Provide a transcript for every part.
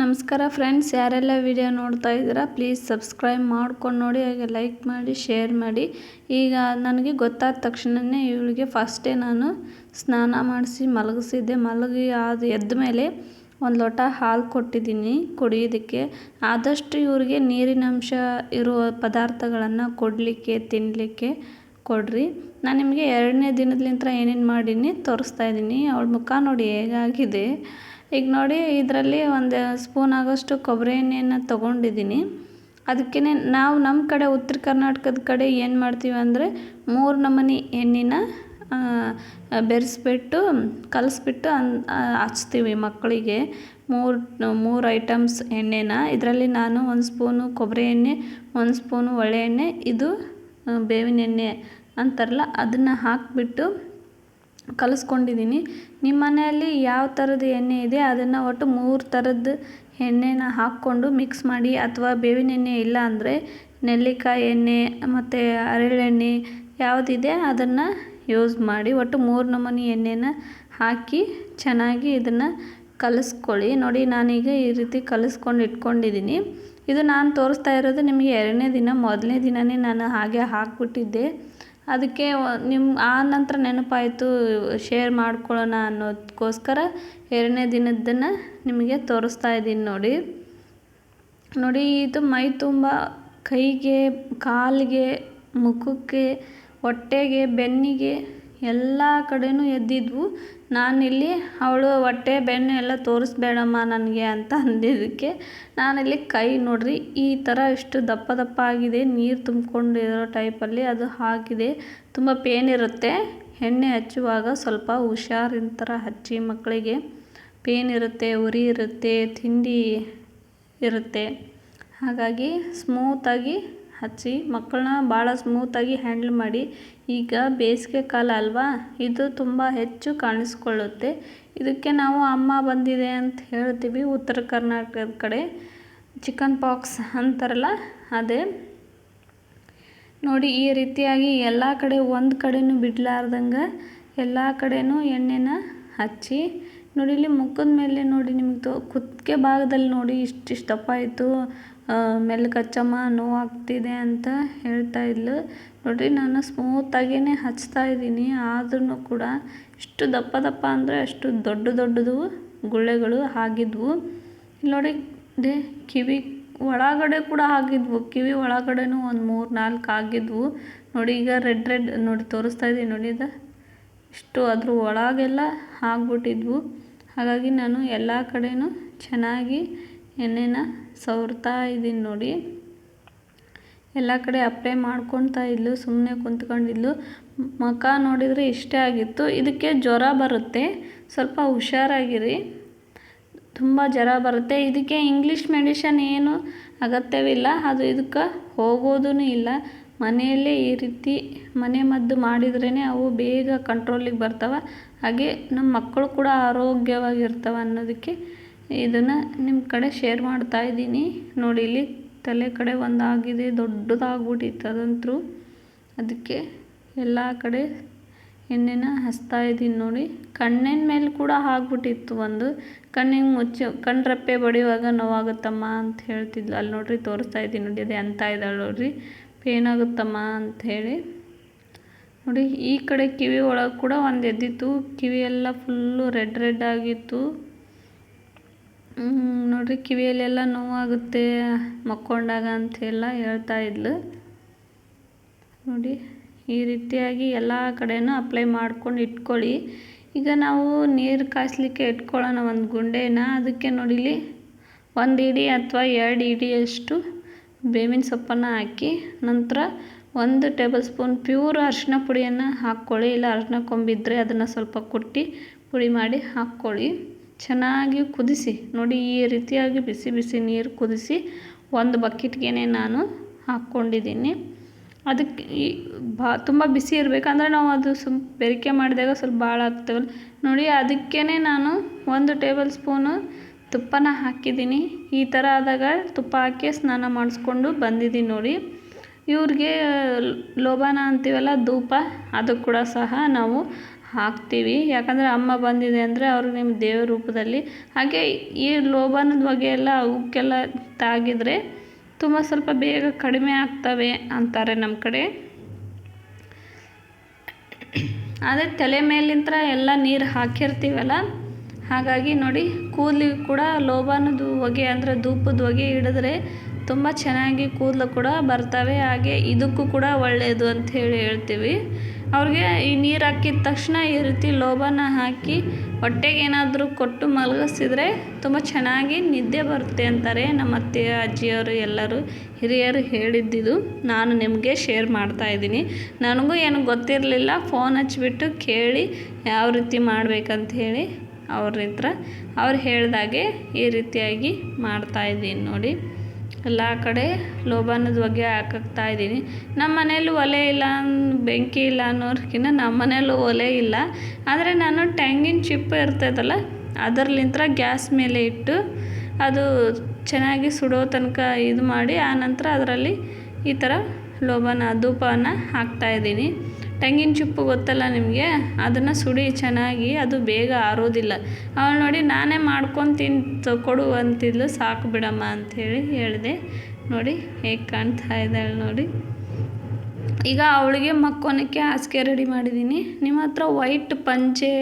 ನಮಸ್ಕಾರ ಫ್ರೆಂಡ್ಸ್, ಯಾರೆಲ್ಲ ವಿಡಿಯೋ ನೋಡ್ತಾ ಇದ್ದೀರಾ ಪ್ಲೀಸ್ ಸಬ್ಸ್ಕ್ರೈಬ್ ಮಾಡ್ಕೊಂಡು ನೋಡಿ, ಹಾಗೆ ಲೈಕ್ ಮಾಡಿ ಶೇರ್ ಮಾಡಿ. ಈಗ ನನಗೆ ಗೊತ್ತಾದ ತಕ್ಷಣವೇ ಇವಳಿಗೆ ಫಸ್ಟೇ ನಾನು ಸ್ನಾನ ಮಾಡಿಸಿ, ಮಲಗಿಸಿದ್ದೆ. ಮಲಗಿ ಅದು ಎದ್ದ ಮೇಲೆ ಒಂದು ಲೋಟ ಹಾಲು ಕೊಟ್ಟಿದ್ದೀನಿ ಕುಡಿಯೋದಕ್ಕೆ. ಆದಷ್ಟು ಇವರಿಗೆ ನೀರಿನ ಅಂಶ ಇರುವ ಪದಾರ್ಥಗಳನ್ನು ಕೊಡಲಿಕ್ಕೆ ತಿನ್ನಲಿಕ್ಕೆ ಕೊಡ್ರಿ. ನಾನು ನಿಮಗೆ ಎರಡನೇ ದಿನದಲಿಂತ್ರ ಏನೇನು ಮಾಡೀನಿ ತೋರಿಸ್ತಾ ಇದ್ದೀನಿ. ಅವಳ ಮುಖ ನೋಡಿ ಹೇಗಾಗಿದೆ. ಈಗ ನೋಡಿ, ಇದರಲ್ಲಿ ಒಂದು ಸ್ಪೂನ್ ಆಗೋಷ್ಟು ಕೊಬ್ಬರಿ ಎಣ್ಣೆಯನ್ನು ತೊಗೊಂಡಿದ್ದೀನಿ. ಅದಕ್ಕೇ ನಾವು ನಮ್ಮ ಕಡೆ ಉತ್ತರ ಕರ್ನಾಟಕದ ಕಡೆ ಏನು ಮಾಡ್ತೀವಿ ಅಂದರೆ, ಮೂರು ನಮೂನಿ ಎಣ್ಣೆನ ಬೆರೆಸ್ಬಿಟ್ಟು, ಕಲಿಸ್ಬಿಟ್ಟು ಅನ್ ಹಚ್ತೀವಿ ಮಕ್ಕಳಿಗೆ. ಮೂರು ಮೂರು ಐಟಮ್ಸ್ ಎಣ್ಣೆನ. ಇದರಲ್ಲಿ ನಾನು ಒಂದು ಸ್ಪೂನು ಕೊಬ್ಬರಿ ಎಣ್ಣೆ, ಒಂದು ಸ್ಪೂನು ಒಳ್ಳೆ ಎಣ್ಣೆ, ಇದು ಬೇವಿನ ಎಣ್ಣೆ ಅಂತಾರಲ್ಲ, ಅದನ್ನು ಹಾಕಿಬಿಟ್ಟು ಕಲಿಸ್ಕೊಂಡಿದ್ದೀನಿ. ನಿಮ್ಮ ಮನೆಯಲ್ಲಿ ಯಾವ ಥರದ ಎಣ್ಣೆ ಇದೆ? ಅದನ್ನು ಒಟ್ಟು ಮೂರು ಥರದ ಎಣ್ಣೆನ ಹಾಕ್ಕೊಂಡು ಮಿಕ್ಸ್ ಮಾಡಿ ಅಥವಾ ಬೇವಿನ ಎಣ್ಣೆ ಇಲ್ಲ ಅಂದರೆ ನೆಲ್ಲಿಕಾಯಿ ಎಣ್ಣೆ ಮತ್ತು ಹರಳೆಣ್ಣೆ ಯಾವುದಿದೆ ಅದನ್ನು ಯೂಸ್ ಮಾಡಿ ಒಟ್ಟು ಮೂರು ನಮೂನಿ ಎಣ್ಣೆನ ಹಾಕಿ ಚೆನ್ನಾಗಿ ಇದನ್ನು ಕಲಿಸ್ಕೊಳ್ಳಿ. ನೋಡಿ, ನಾನೀಗ ಈ ರೀತಿ ಕಲಿಸ್ಕೊಂಡು ಇಟ್ಕೊಂಡಿದ್ದೀನಿ. ಇದು ನಾನು ತೋರಿಸ್ತಾ ಇರೋದು ನಿಮಗೆ ಎರಡನೇ ದಿನ, ಮೊದಲನೇ ದಿನವೇ ನಾನು ಹಾಗೆ ಹಾಕ್ಬಿಟ್ಟಿದ್ದೆ. ಅದಕ್ಕೆ ನಿಮ್ಮ ಆ ನಂತರ ನೆನಪಾಯಿತು ಶೇರ್ ಮಾಡ್ಕೊಳ್ಳೋಣ ಅನ್ನೋದಕ್ಕೋಸ್ಕರ ಎರಡನೇ ದಿನದ್ದನ್ನು ನಿಮಗೆ ತೋರಿಸ್ತಾ ಇದ್ದೀನಿ ನೋಡಿ. ನೋಡಿ, ಇದು ಮೈ ತುಂಬ, ಕೈಗೆ, ಕಾಲಿಗೆ, ಮುಖಕ್ಕೆ, ಹೊಟ್ಟೆಗೆ, ಬೆನ್ನಿಗೆ ಎಲ್ಲ ಕಡೆಯೂ ಎದ್ದಿದ್ವು. ನಾನಿಲ್ಲಿ, ಅವಳು ಹೊಟ್ಟೆ ಬೆನ್ನು ಎಲ್ಲ ತೋರಿಸ್ಬೇಡಮ್ಮ ನನಗೆ ಅಂತ ಅಂದಿದ್ದಕ್ಕೆ, ನಾನಿಲ್ಲಿ ಕೈ ನೋಡ್ರಿ, ಈ ಥರ ಇಷ್ಟು ದಪ್ಪ ದಪ್ಪ ಆಗಿದೆ, ನೀರು ತುಂಬಿಕೊಂಡಿರೋ ಟೈಪಲ್ಲಿ ಅದು ಹಾಕಿದೆ. ತುಂಬ ಪೇನ್ ಇರುತ್ತೆ. ಎಣ್ಣೆ ಹಚ್ಚುವಾಗ ಸ್ವಲ್ಪ ಹುಷಾರಿನ ಥರ ಹಚ್ಚಿ ಮಕ್ಕಳಿಗೆ. ಪೇನ್ ಇರುತ್ತೆ, ಉರಿ ಇರುತ್ತೆ, ತಿಂಡಿ ಇರುತ್ತೆ. ಹಾಗಾಗಿ ಸ್ಮೂತಾಗಿ ಹಚ್ಚಿ ಮಕ್ಕಳನ್ನ ಭಾಳ ಸ್ಮೂತಾಗಿ ಹ್ಯಾಂಡಲ್ ಮಾಡಿ. ಈಗ ಬೇಸಿಗೆ ಕಾಲ ಅಲ್ವಾ? ಇದು ತುಂಬ ಹೆಚ್ಚು ಕಾಣಿಸ್ಕೊಳ್ಳುತ್ತೆ. ಇದಕ್ಕೆ ನಾವು ಅಮ್ಮ ಬಂದಿದೆ ಅಂತ ಹೇಳ್ತೀವಿ. ಉತ್ತರ ಕರ್ನಾಟಕದ ಕಡೆ ಚಿಕನ್ ಪಾಕ್ಸ್ ಅಂತಾರಲ್ಲ, ಅದೇ. ನೋಡಿ, ಈ ರೀತಿಯಾಗಿ ಎಲ್ಲ ಕಡೆ ಒಂದು ಕಡೆನೂ ಬಿಡಲಾರ್ದಂಗೆ ಎಲ್ಲ ಕಡೆನೂ ಎಣ್ಣೆನ ಹಚ್ಚಿ. ನೋಡಿ, ಇಲ್ಲಿ ಮುಖದ ಮೇಲೆ ನೋಡಿ ನಿಮಗೆ ತೋ ಕುತ್ತಿಗೆ ಭಾಗದಲ್ಲಿ ನೋಡಿ ಇಷ್ಟಿಷ್ಟು ದಪ್ಪ ಆಯಿತು. ಮೆಲ್ಲಗೆ ಹಚ್ಚಮ್ಮ ನೋವಾಗ್ತಿದೆ ಅಂತ ಹೇಳ್ತಾ ಇದ್ಲು. ನೋಡಿರಿ, ನಾನು ಸ್ಮೂತಾಗಿಯೇ ಹಚ್ತಾ ಇದ್ದೀನಿ. ಆದ್ರೂ ಕೂಡ ಇಷ್ಟು ದಪ್ಪ ದಪ್ಪ ಅಂದರೆ ಅಷ್ಟು ದೊಡ್ಡ ದೊಡ್ಡದು ಗುಳ್ಳೆಗಳು ಆಗಿದ್ವು. ನೋಡಿ ದೇ, ಕಿವಿ ಒಳಗಡೆ ಕೂಡ ಆಗಿದ್ವು. ಕಿವಿ ಒಳಗಡೆನೂ ಒಂದು ಮೂರು ನಾಲ್ಕು ಆಗಿದ್ವು. ನೋಡಿ, ಈಗ ರೆಡ್ ರೆಡ್ ನೋಡಿ ತೋರಿಸ್ತಾ ಇದ್ದೀನಿ. ನೋಡಿ, ಇದು ಇಷ್ಟು ಅದ್ರ ಒಳಗೆಲ್ಲ ಆಗ್ಬಿಟ್ಟಿದ್ವು. ಹಾಗಾಗಿ ನಾನು ಎಲ್ಲ ಕಡೆಯೂ ಚೆನ್ನಾಗಿ ಎಣ್ಣೆನ ಸವರ್ತಾ ಇದ್ದೀನಿ ನೋಡಿ. ಎಲ್ಲ ಕಡೆ ಅಪ್ಲೈ ಮಾಡ್ಕೊತಾ ಇದ್ಲು ಸುಮ್ಮನೆ ಕುಂತ್ಕೊಂಡಿದ್ಲು. ಮುಖ ನೋಡಿದರೆ ಇಷ್ಟೇ ಆಗಿತ್ತು. ಇದಕ್ಕೆ ಜ್ವರ ಬರುತ್ತೆ. ಸ್ವಲ್ಪ ಹುಷಾರಾಗಿರಿ. ತುಂಬ ಜ್ವರ ಬರುತ್ತೆ. ಇದಕ್ಕೆ ಇಂಗ್ಲೀಷ್ ಮೆಡಿಷನ್ ಏನು ಅಗತ್ಯವಿಲ್ಲ. ಅದು ಇದಕ್ಕೆ ಹೋಗೋದೂ ಇಲ್ಲ. ಮನೆಯಲ್ಲೇ ಈ ರೀತಿ ಮನೆ ಮದ್ದು ಮಾಡಿದ್ರೇ ಅವು ಬೇಗ ಕಂಟ್ರೋಲಿಗೆ ಬರ್ತವೆ. ಹಾಗೆ ನಮ್ಮ ಮಕ್ಕಳು ಕೂಡ ಆರೋಗ್ಯವಾಗಿರ್ತವೆ ಅನ್ನೋದಕ್ಕೆ ಇದನ್ನು ನಿಮ್ಮ ಕಡೆ ಶೇರ್ ಮಾಡ್ತಾ ಇದ್ದೀನಿ. ನೋಡಿ, ಇಲ್ಲಿ ತಲೆ ಕಡೆ ಒಂದು ಆಗಿದೆ ದೊಡ್ಡದಾಗ್ಬಿಟ್ಟಿತ್ತು ಅದಂತೂ ಅದಕ್ಕೆ ಎಲ್ಲ ಕಡೆ ಎಣ್ಣೆನ ಹಚ್ತಾ ಇದ್ದೀನಿ ನೋಡಿ. ಕಣ್ಣಿನ ಮೇಲೆ ಕೂಡ ಆಗ್ಬಿಟ್ಟಿತ್ತು ಒಂದು. ಕಣ್ಣಿಗೆ ಮುಚ್ಚಿ ಕಣ್ರಪ್ಪೆ ಬಡಿಯುವಾಗ ನೋವಾಗುತ್ತಮ್ಮ ಅಂತ ಹೇಳ್ತಿದ್ಲು. ಅಲ್ಲಿ ನೋಡ್ರಿ, ತೋರಿಸ್ತಾ ಇದ್ದೀನಿ ನೋಡಿ, ಅದೇ ಅಂತ ಇದ್ದಾಳೆ ನೋಡ್ರಿ. ಪೇನ್ ಆಗುತ್ತಮ್ಮ ಅಂತ ಹೇಳಿ. ನೋಡಿ, ಈ ಕಡೆ ಕಿವಿ ಒಳಗೆ ಕೂಡ ಒಂದು ಎದ್ದಿತ್ತು. ಕಿವಿ ಎಲ್ಲ ಫುಲ್ಲು ರೆಡ್ ರೆಡ್ ಆಗಿತ್ತು. ನೋಡಿರಿ ಕಿವಿಯಲ್ಲೆಲ್ಲ ನೋವಾಗುತ್ತೆ, ಮಕ್ಕೊಂಡಾಗ ಅಂತೆಲ್ಲ ಹೇಳ್ತಾ ಇದ್ಲು. ನೋಡಿ, ಈ ರೀತಿಯಾಗಿ ಎಲ್ಲ ಕಡೆನೂ ಅಪ್ಲೈ ಮಾಡ್ಕೊಂಡು ಇಟ್ಕೊಳ್ಳಿ. ಈಗ ನಾವು ನೀರು ಕಾಯಿಸ್ಲಿಕ್ಕೆ ಇಟ್ಕೊಳ್ಳೋಣ ಒಂದು ಗುಂಡೇನ. ಅದಕ್ಕೆ ನೋಡಿಲಿ ಒಂದು ಇಡಿ ಅಥವಾ ಎರಡು ಇಡಿಯಷ್ಟು ಬೇವಿನ ಸೊಪ್ಪನ್ನು ಹಾಕಿ, ನಂತರ ಒಂದು ಟೇಬಲ್ ಸ್ಪೂನ್ ಪ್ಯೂರ್ ಅರಿಶಿನ ಪುಡಿಯನ್ನು ಹಾಕ್ಕೊಳ್ಳಿ. ಇಲ್ಲ ಅರಿಶಿನ ಕೊಂಬಿದ್ರೆ ಅದನ್ನು ಸ್ವಲ್ಪ ಕುಟ್ಟಿ ಪುಡಿ ಮಾಡಿ ಹಾಕ್ಕೊಳ್ಳಿ. ಚೆನ್ನಾಗಿ ಕುದಿಸಿ, ನೋಡಿ ಈ ರೀತಿಯಾಗಿ ಬಿಸಿ ಬಿಸಿ ನೀರು ಕುದಿಸಿ ಒಂದು ಬಕೆಟ್ಗೆ ನಾನು ಹಾಕ್ಕೊಂಡಿದ್ದೀನಿ. ಅದಕ್ಕೆ ಈ ಬಾ ತುಂಬ ಬಿಸಿ ಇರಬೇಕಂದ್ರೆ ನಾವು ಅದು ಸ್ವಲ್ಪ ಬೆರಿಕೆ ಮಾಡಿದಾಗ ಸ್ವಲ್ಪ ಭಾಳ ಆಗ್ತವಲ್ಲ. ನೋಡಿ ಅದಕ್ಕೇ ನಾನು ಒಂದು ಟೇಬಲ್ ಸ್ಪೂನು ತುಪ್ಪನ ಹಾಕಿದ್ದೀನಿ. ಈ ಥರ ಆದಾಗ ತುಪ್ಪ ಹಾಕಿ ಸ್ನಾನ ಮಾಡಿಸ್ಕೊಂಡು ಬಂದಿದ್ದೀನಿ ನೋಡಿ. ಇವ್ರಿಗೆ ಲೋಬಾನ ಅಂತೀವಲ್ಲ, ಧೂಪ, ಅದು ಕೂಡ ಸಹ ನಾವು ಹಾಕ್ತೀವಿ. ಯಾಕಂದರೆ ಅಮ್ಮ ಬಂದಿದೆ ಅಂದರೆ ಅವರು ನಿಮ್ಮ ದೇವ್ರ ರೂಪದಲ್ಲಿ. ಹಾಗೆ ಈ ಲೋಬಾನದ ಬಗ್ಗೆ ಎಲ್ಲ ಅವಕ್ಕೆಲ್ಲ ತಾಗಿದರೆ ತುಂಬ ಸ್ವಲ್ಪ ಬೇಗ ಕಡಿಮೆ ಆಗ್ತವೆ ಅಂತಾರೆ ನಮ್ಮ ಕಡೆ. ಅದೇ ತಲೆ ಮೇಲಿಂತ್ರ ಎಲ್ಲ ನೀರು ಹಾಕಿರ್ತೀವಲ್ಲ? ಹಾಗಾಗಿ ನೋಡಿ ಕೂದಲಿಗೆ ಕೂಡ ಲೋಬಾನದ ಹೊಗೆ ಅಂದರೆ ಧೂಪದ ಹೊಗೆ ಹಿಡಿದ್ರೆ ತುಂಬ ಚೆನ್ನಾಗಿ ಕೂದಲು ಕೂಡ ಬರ್ತವೆ. ಹಾಗೆ ಇದಕ್ಕೂ ಕೂಡ ಒಳ್ಳೆಯದು ಅಂತ ಹೇಳಿ ಹೇಳ್ತೀವಿ. ಅವ್ರಿಗೆ ಈ ನೀರು ಹಾಕಿದ ತಕ್ಷಣ ಈ ರೀತಿ ಲೋಬಾನ ಹಾಕಿ ಹೊಟ್ಟೆಗೆ ಏನಾದರೂ ಕೊಟ್ಟು ಮಲಗಿಸಿದ್ರೆ ತುಂಬ ಚೆನ್ನಾಗಿ ನಿದ್ದೆ ಬರುತ್ತೆ ಅಂತಾರೆ ನಮ್ಮ ಅತ್ತೆ, ಅಜ್ಜಿಯವರು, ಎಲ್ಲರೂ ಹಿರಿಯರು ಹೇಳಿದ್ದಿದ್ದು ನಾನು ನಿಮಗೆ ಶೇರ್ ಮಾಡ್ತಾ ಇದ್ದೀನಿ. ನನಗೂ ಏನು ಗೊತ್ತಿರಲಿಲ್ಲ. ಫೋನ್ ಹಚ್ಚಿಬಿಟ್ಟು ಕೇಳಿ ಯಾವ ರೀತಿ ಮಾಡಬೇಕಂತ ಹೇಳಿ ಅವ್ರ ಹತ್ರ. ಅವ್ರು ಹೇಳಿದಾಗೆ ಈ ರೀತಿಯಾಗಿ ಮಾಡ್ತಾಯಿದ್ದೀನಿ ನೋಡಿ. ಎಲ್ಲ ಕಡೆ ಲೋಬಾನದ ಬಗ್ಗೆ ಹಾಕಾಕ್ತಾ ಇದ್ದೀನಿ. ನಮ್ಮ ಮನೇಲಿ ಒಲೆ ಇಲ್ಲ ಬೆಂಕಿ ಇಲ್ಲ ಅನ್ನೋರ್ಕಿನ್ನ ನಮ್ಮ ಮನೇಲೂ ಒಲೆ ಇಲ್ಲ. ಆದರೆ ನಾನು ಟ್ಯಾಂಗಿನ ಚಿಪ್ಪು ಇರ್ತೈತಲ್ಲ ಅದರ್ಲಿಂತ ಗ್ಯಾಸ್ ಮೇಲೆ ಇಟ್ಟು ಅದು ಚೆನ್ನಾಗಿ ಸುಡೋ ತನಕ ಇದು ಮಾಡಿ ಆನಂತರ ಅದರಲ್ಲಿ ಈ ಥರ ಲೋಬಾನ ಹಾಕ್ತಾ ಹಾಕ್ತಾಯಿದ್ದೀನಿ ತೆಂಗಿನ ಚುಪ್ಪು ಗೊತ್ತಲ್ಲ ನಿಮಗೆ? ಅದನ್ನು ಸುಡಿ ಚೆನ್ನಾಗಿ ಅದು ಬೇಗ ಆರೋದಿಲ್ಲ. ಅವಳು ನೋಡಿ, ನಾನೇ ಮಾಡ್ಕೊಂಡು ತಿಂದು ಕೊಡು ಅಂತಿದ್ಲು. ಸಾಕು ಬಿಡಮ್ಮ ಅಂಥೇಳಿ ಹೇಳಿದೆ. ನೋಡಿ, ಹೇಗೆ ಕಾಣ್ತಾ ಇದ್ದಾಳೆ ನೋಡಿ. ಈಗ ಅವಳಿಗೆ ಮಕ್ಕೋನಕ್ಕೆ ಹಾಸಿಗೆ ರೆಡಿ ಮಾಡಿದ್ದೀನಿ ನಿಮ್ಮ ಹತ್ರ ವೈಟ್ ಪಂಚೆ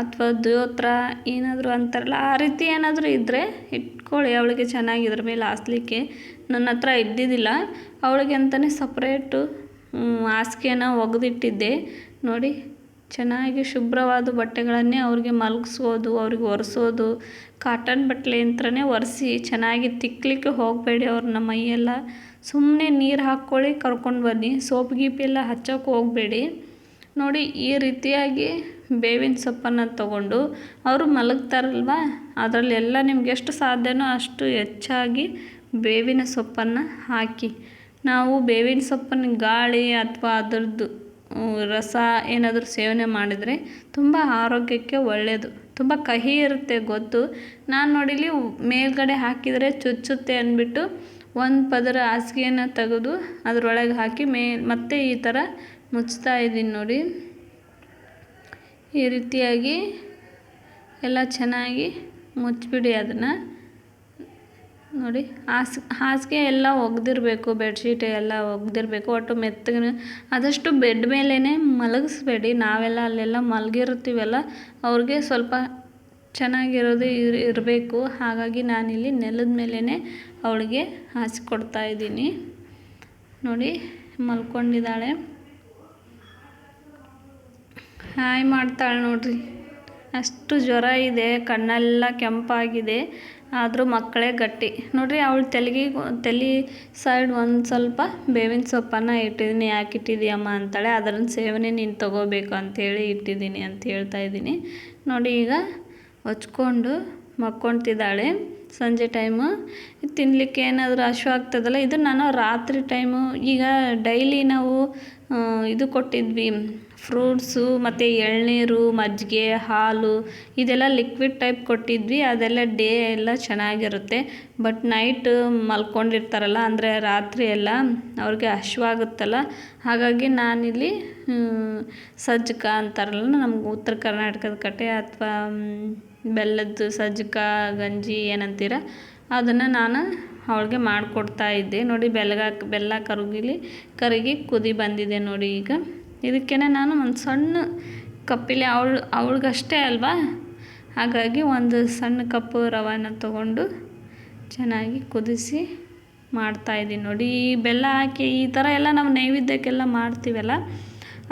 ಅಥವಾ ದೋತ್ರ ಏನಾದರೂ ಅಂತಾರಲ್ಲ, ಆ ರೀತಿ ಏನಾದರೂ ಇದ್ದರೆ ಇಟ್ಕೊಳ್ಳಿ. ಅವಳಿಗೆ ಚೆನ್ನಾಗಿ ಇದ್ರ ಮೇಲೆ ಹಾಸ್ಲಿಕ್ಕೆ. ನನ್ನ ಹತ್ರ ಇದ್ದಿದ್ದಿಲ್ಲ. ಅವಳಿಗೆ ಅಂತಲೇ ಸಪ್ರೇಟು ಹಾಸಿಗೆನ ಒಗೆದಿಟ್ಟಿದ್ದೆ. ನೋಡಿ, ಚೆನ್ನಾಗಿ ಶುಭ್ರವಾದ ಬಟ್ಟೆಗಳನ್ನೇ ಅವ್ರಿಗೆ ಮಲಗಿಸೋದು, ಅವ್ರಿಗೆ ಒರೆಸೋದು ಕಾಟನ್ ಬಟ್ಟೆ ಅಂತಲೇ ಒರೆಸಿ ಚೆನ್ನಾಗಿ ತಿಕ್ಕಲಿಕ್ಕೆ ಹೋಗಬೇಡಿ ಅವ್ರನ್ನ ಮೈಯೆಲ್ಲ. ಸುಮ್ಮನೆ ನೀರು ಹಾಕ್ಕೊಳ್ಳಿ, ಕರ್ಕೊಂಡು ಬನ್ನಿ. ಸೋಪ್ ಗೀಪ್ ಎಲ್ಲ ಹಚ್ಚೋಕೆ ಹೋಗಬೇಡಿ. ನೋಡಿ, ಈ ರೀತಿಯಾಗಿ ಬೇವಿನ ಸೊಪ್ಪನ್ನು ತಗೊಂಡು ಅವರು ಮಲಗ್ತಾರಲ್ವ? ಅದರಲ್ಲೆಲ್ಲ ನಿಮ್ಗೆ ಎಷ್ಟು ಸಾಧ್ಯನೋ ಅಷ್ಟು ಹೆಚ್ಚಾಗಿ ಬೇವಿನ ಸೊಪ್ಪನ್ನು ಹಾಕಿ. ನಾವು ಬೇವಿನ ಸೊಪ್ಪಿನ ಗಾಳಿ ಅಥವಾ ಅದರದ್ದು ರಸ ಏನಾದರೂ ಸೇವನೆ ಮಾಡಿದರೆ ತುಂಬ ಆರೋಗ್ಯಕ್ಕೆ ಒಳ್ಳೆಯದು. ತುಂಬ ಕಹಿ ಇರುತ್ತೆ ಗೊತ್ತು. ನಾನು ನೋಡಿಲಿ ಮೇಲ್ಗಡೆ ಹಾಕಿದರೆ ಚುಚ್ಚುತ್ತೆ ಅಂದ್ಬಿಟ್ಟು ಒಂದು ಪದರ ಹಾಸಿಗೆಯನ್ನು ತೆಗೆದು ಅದರೊಳಗೆ ಹಾಕಿ ಮೇ, ಮತ್ತೆ ಈ ಥರ ಮುಚ್ತಾ ಇದ್ದೀನಿ ನೋಡಿ. ಈ ರೀತಿಯಾಗಿ ಎಲ್ಲ ಚೆನ್ನಾಗಿ ಮುಚ್ಚಿಬಿಡಿ ಅದನ್ನು. ನೋಡಿ, ಹಾಸ್, ಹಾಸಿಗೆ ಎಲ್ಲ ಒಗೆದಿರಬೇಕು, ಬೆಡ್ಶೀಟ್ ಎಲ್ಲ ಒಗೆದಿರಬೇಕು, ಒಟ್ಟು ಮೆತ್ತಗೆ ಆದಷ್ಟು ಬೆಡ್ ಮೇಲೇ ಮಲಗಿಸ್ಬೇಡಿ. ನಾವೆಲ್ಲ ಅಲ್ಲೆಲ್ಲ ಮಲಗಿರ್ತೀವಲ್ಲ ಅವ್ರಿಗೆ ಸ್ವಲ್ಪ ಚೆನ್ನಾಗಿರೋದು ಇರ್, ಇರಬೇಕು. ಹಾಗಾಗಿ ನಾನಿಲ್ಲಿ ನೆಲದ ಮೇಲೇ ಅವಳಿಗೆ ಹಾಸಿಕೊಡ್ತಾ ಇದ್ದೀನಿ. ನೋಡಿ, ಮಲ್ಕೊಂಡಿದ್ದಾಳೆ. ಹಾಯ್ ಮಾಡ್ತಾಳೆ ನೋಡ್ರಿ. ಅಷ್ಟು ಜ್ವರ ಇದೆ, ಕಣ್ಣೆಲ್ಲ ಕೆಂಪಾಗಿದೆ. ಆದರೂ ಮಕ್ಕಳೇ ಗಟ್ಟಿ. ನೋಡಿರಿ, ಅವಳು ತಲೆಗೆ ತಲೆ ಸೈಡ್ ಒಂದು ಸ್ವಲ್ಪ ಬೇವಿನ ಸೊಪ್ಪನ್ನು ಇಟ್ಟಿದ್ದೀನಿ ಯಾಕೆ ಇಟ್ಟಿದ್ದೀಯಮ್ಮ ಅಂತಾಳೆ ಅದರ ಸೇವನೆ ನೀನು ತೊಗೋಬೇಕು ಅಂಥೇಳಿ ಇಟ್ಟಿದ್ದೀನಿ ಅಂತ ಹೇಳ್ತಾ ಇದ್ದೀನಿ. ನೋಡಿ, ಈಗ ಹೊಚ್ಕೊಂಡು ಮಕ್ಕೊಳ್ತಿದ್ದಾಳೆ ಸಂಜೆ ಟೈಮು. ತಿನ್ನಲಿಕ್ಕೆ ಏನಾದರೂ ಹಶು ಆಗ್ತದಲ್ಲ, ಇದು ನಾನು ರಾತ್ರಿ ಟೈಮು. ಈಗ ಡೈಲಿ ನಾವು ಇದು ಕೊಟ್ಟಿದ್ವಿ. ಫ್ರೂಟ್ಸು, ಮತ್ತು ಎಳನೀರು, ಮಜ್ಜಿಗೆ, ಹಾಲು, ಇದೆಲ್ಲ ಲಿಕ್ವಿಡ್ ಟೈಪ್ ಕೊಟ್ಟಿದ್ವಿ. ಅದೆಲ್ಲ ಡೇ ಎಲ್ಲ ಚೆನ್ನಾಗಿರುತ್ತೆ. ಬಟ್ ನೈಟ್ ಮಲ್ಕೊಂಡಿರ್ತಾರಲ್ಲ, ಅಂದರೆ ರಾತ್ರಿ ಎಲ್ಲ ಅವ್ರಿಗೆ ಹಶ್ವಾಗುತ್ತಲ್ಲ. ಹಾಗಾಗಿ ನಾನಿಲ್ಲಿ ಸಜ್ಜಕ ಅಂತಾರಲ್ಲ, ನಮ್ಗೆ ಉತ್ತರ ಕರ್ನಾಟಕದ ಕಟ್ಟೆ ಅಥವಾ ಬೆಲ್ಲದ್ದು ಸಜ್ಜಕ, ಗಂಜಿ ಏನಂತೀರ, ಅದನ್ನು ನಾನು ಅವಳಿಗೆ ಮಾಡಿಕೊಡ್ತಾ ಇದ್ದೆ. ನೋಡಿ ಬೆಲ್ಲಗ ಬೆಲ್ಲ ಕರಗಿಲಿ, ಕರಗಿ ಕುದಿ ಬಂದಿದೆ ನೋಡಿ ಈಗ. ಇದಕ್ಕೆ ನಾನು ಒಂದು ಸಣ್ಣ ಕಪ್ಪಿಲಿ ಅವಳು, ಅವಳಿಗಷ್ಟೇ ಅಲ್ವಾ? ಹಾಗಾಗಿ ಒಂದು ಸಣ್ಣ ಕಪ್ಪು ರವಾನ ತಗೊಂಡು ಚೆನ್ನಾಗಿ ಕುದಿಸಿ ಮಾಡ್ತಾಯಿದ್ದೀನಿ ನೋಡಿ, ಈ ಬೆಲ್ಲ ಹಾಕಿ, ಈ ಥರ ಎಲ್ಲ ನಾವು ನೈವೇದ್ಯಕ್ಕೆಲ್ಲ ಮಾಡ್ತೀವಲ್ಲ,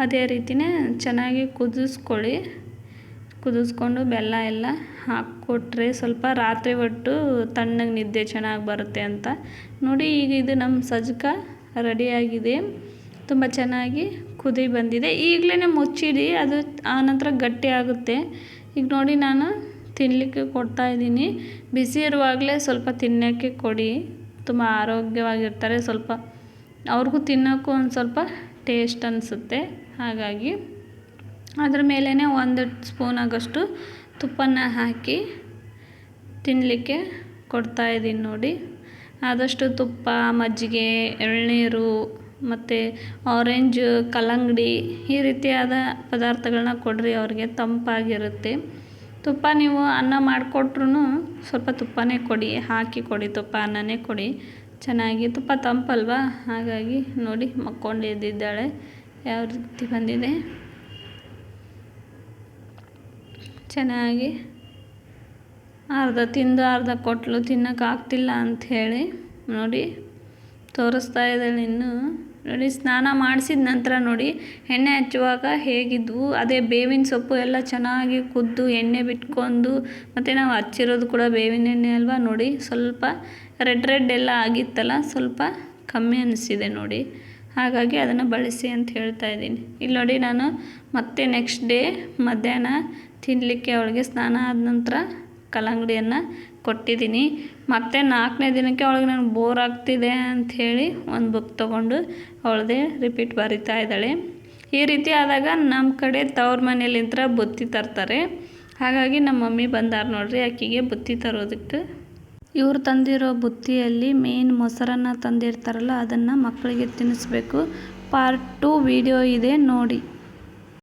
ಅದೇ ರೀತಿಯೇ ಚೆನ್ನಾಗಿ ಕುದಿಸ್ಕೊಳ್ಳಿ. ಕುದಿಸ್ಕೊಂಡು ಬೆಲ್ಲ ಎಲ್ಲ ಹಾಕ್ಕೊಟ್ರೆ ಸ್ವಲ್ಪ ರಾತ್ರಿ ಹೊತ್ತು ತಣ್ಣಗೆ ನಿದ್ದೆ ಚೆನ್ನಾಗಿ ಬರುತ್ತೆ ಅಂತ. ನೋಡಿ ಈಗ ಇದು ನಮ್ಮ ಸಜ್ಕ ರೆಡಿಯಾಗಿದೆ. ತುಂಬ ಚೆನ್ನಾಗಿ ಕುದಿ ಬಂದಿದೆ. ಈಗಲೇ ಮುಚ್ಚಿಡಿ, ಅದು ಆನಂತರ ಗಟ್ಟಿ ಆಗುತ್ತೆ. ಈಗ ನೋಡಿ ನಾನು ತಿನ್ನಲಿಕ್ಕೆ ಕೊಡ್ತಾಯಿದ್ದೀನಿ ಬಿಸಿ ಇರುವಾಗಲೇ ಸ್ವಲ್ಪ ತಿನ್ನೋಕ್ಕೆ ಕೊಡಿ. ತುಂಬ ಆರೋಗ್ಯವಾಗಿರ್ತಾರೆ. ಸ್ವಲ್ಪ ಅವ್ರಿಗೂ ತಿನ್ನೋಕ್ಕೂ ಒಂದು ಸ್ವಲ್ಪ ಟೇಸ್ಟ್ ಅನಿಸುತ್ತೆ. ಹಾಗಾಗಿ ಅದ್ರ ಮೇಲೇ ಒಂದು ಸ್ಪೂನ್ ಆಗೋಷ್ಟು ತುಪ್ಪನ ಹಾಕಿ ತಿನ್ನಲಿಕ್ಕೆ ಕೊಡ್ತಾ ಇದ್ದೀನಿ ನೋಡಿ. ಆದಷ್ಟು ತುಪ್ಪ, ಮಜ್ಜಿಗೆ, ಎಳನೀರು ಮತ್ತು ಆರೆಂಜ್ ಕಲ್ಲಂಗಡಿ ಈ ರೀತಿಯಾದ ಪದಾರ್ಥಗಳನ್ನ ಕೊಡ್ರಿ, ಅವ್ರಿಗೆ ತಂಪಾಗಿರುತ್ತೆ. ತುಪ್ಪ ನೀವು ಅನ್ನ ಮಾಡಿಕೊಟ್ರು ಸ್ವಲ್ಪ ತುಪ್ಪನೇ ಕೊಡಿ, ಹಾಕಿ ಕೊಡಿ, ತುಪ್ಪ ಅನ್ನನೇ ಕೊಡಿ. ಚೆನ್ನಾಗಿ ತುಪ್ಪ ತಂಪಲ್ವಾ? ಹಾಗಾಗಿ ನೋಡಿ ಮಕ್ಕೊಂಡು ಎದ್ದಿದ್ದಾಳೆ, ಯಾವ ರೀತಿ ಬಂದಿದೆ. ಚೆನ್ನಾಗಿ ಅರ್ಧ ತಿಂದು ಅರ್ಧ ಕೊಟ್ಲು ತಿನ್ನೋಕ್ಕಾಗ್ತಿಲ್ಲ ಅಂಥೇಳಿ ನೋಡಿ ತೋರಿಸ್ತಾ ಇದ್ದಾಳೆ ಇನ್ನು. ನೋಡಿ, ಸ್ನಾನ ಮಾಡಿಸಿದ ನಂತರ ನೋಡಿ, ಎಣ್ಣೆ ಹಚ್ಚುವಾಗ ಹೇಗಿದ್ವು, ಅದೇ ಬೇವಿನ ಸೊಪ್ಪು ಎಲ್ಲ ಚೆನ್ನಾಗಿ ಕುದ್ದು ಎಣ್ಣೆ ಬಿಟ್ಕೊಂಡು, ಮತ್ತು ನಾವು ಹಚ್ಚಿರೋದು ಕೂಡ ಬೇವಿನ ಎಣ್ಣೆ ಅಲ್ವಾ ನೋಡಿ, ಸ್ವಲ್ಪ ರೆಡ್ ರೆಡ್ ಎಲ್ಲ ಆಗಿತ್ತಲ್ಲ, ಸ್ವಲ್ಪ ಕಮ್ಮಿ ಅನಿಸಿದೆ ನೋಡಿ. ಹಾಗಾಗಿ ಅದನ್ನು ಬಳಸಿ ಅಂತ ಹೇಳ್ತಾ ಇದ್ದೀನಿ. ಇಲ್ಲಿ ನೋಡಿ ನಾನು ಮತ್ತೆ ನೆಕ್ಸ್ಟ್ ಡೇ ಮಧ್ಯಾಹ್ನ ತಿನ್ನಲಿಕ್ಕೆ ಅವಳಿಗೆ ಸ್ನಾನ ಆದ ನಂತರ ಕಲ್ಲಂಗಡಿಯನ್ನು ಕೊಟ್ಟಿದ್ದೀನಿ. ಮತ್ತು ನಾಲ್ಕನೇ ದಿನಕ್ಕೆ ಅವಳಿಗೆ ನನಗೆ ಬೋರ್ ಆಗ್ತಿದೆ ಅಂಥೇಳಿ ಒಂದು ಬುಕ್ ತೊಗೊಂಡು ಅವಳದೇ ರಿಪೀಟ್ ಬರಿತಾ ಇದ್ದಾಳೆ. ಈ ರೀತಿ ಆದಾಗ ನಮ್ಮ ಕಡೆ ತವ್ರ ಮನೇಲಿಂತ್ರ ಬುತ್ತಿ ತರ್ತಾರೆ. ಹಾಗಾಗಿ ನಮ್ಮ ಮಮ್ಮಿ ಬಂದಾರ ನೋಡ್ರಿ ಆಕೆಗೆ ಬುತ್ತಿ ತರೋದಕ್ಕೆ. ಇವ್ರು ತಂದಿರೋ ಬುತ್ತಿಯಲ್ಲಿ ಮೇನ್ ಮೊಸರನ್ನ ತಂದಿರ್ತಾರಲ್ಲ ಅದನ್ನು ಮಕ್ಕಳಿಗೆ ತಿನ್ನಿಸ್ಬೇಕು. ಪಾರ್ಟ್ ಟು ವಿಡಿಯೋ ಇದೆ ನೋಡಿ.